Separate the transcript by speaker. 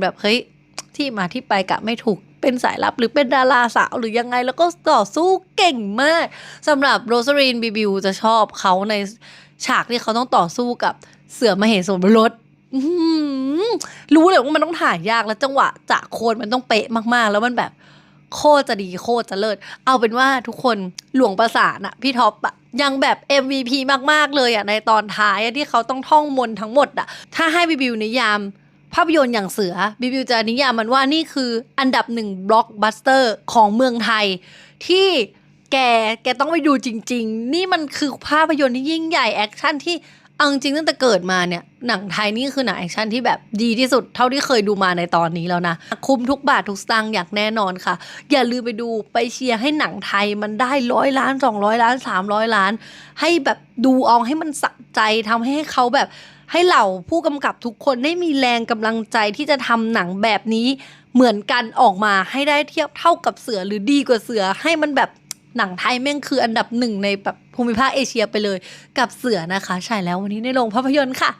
Speaker 1: แบบเฮ้ยที่มาที่ไปกะไม่ถูกเป็นสายลับหรือเป็นดาราสาวหรือยังไงแล้วก็ต่อสู้เก่งมากสำหรับโรสลีนบิบิวจะชอบเขาในฉากที่เขาต้องต่อสู้กับเสือมเหสวนบนรถรู้เลยว่ามันต้องถ่ายยากแล้วจังหวะจะโคนมันต้องเป๊ะมากๆ แล้วมันแบบโคตรจะดีโคตรจะเลิศ เอาเป็นว่าทุกคนหลวงประสานอะพี่ท็อปอะยังแบบ MVP มากๆเลยอะในตอนท้ายที่เขาต้องท่องมนทั้งหมดอะถ้าให้บิบิวนิยาม ภาพยนตร์อย่างเสือบิบิวจะนิยามมันว่านี่คืออันดับหนึ่งบล็อกบัสเตอร์ของเมืองไทย ที่แกแกต้องไปดูจริง ๆ นี่มันคือภาพยนตร์ที่ยิ่งใหญ่แอคชั่นที่ เอาจริงตั้งแต่เกิดมาเนี่ยหนังไทยนี่คือหนังแอคชั่นที่แบบดีที่สุดเท่าที่เคยดูมาในตอนนี้แล้วนะคุ้มทุกบาททุกสตางค์อย่างแน่นอนค่ะ อย่าลืมไปดูไปเชียร์ให้หนังไทยมันได้ร้อยล้านสองร้อยล้านสามร้อยล้าน ให้แบบดูเอาให้มันสะใจทำให้เขาแบบให้เหล่าผู้กำกับทุกคนได้มีแรงกำลังใจที่จะทำหนังแบบนี้เหมือนกันออกมาให้ได้เทียบเท่ากับเสือหรือดีกว่าเสือให้มันแบบ หนังไทยแม่งคืออันดับหนึ่งในแบบภูมิภาคเอเชียไปเลย กับเสือนะคะใช่แล้ววันนี้ในโรงภาพยนตร์ค่ะ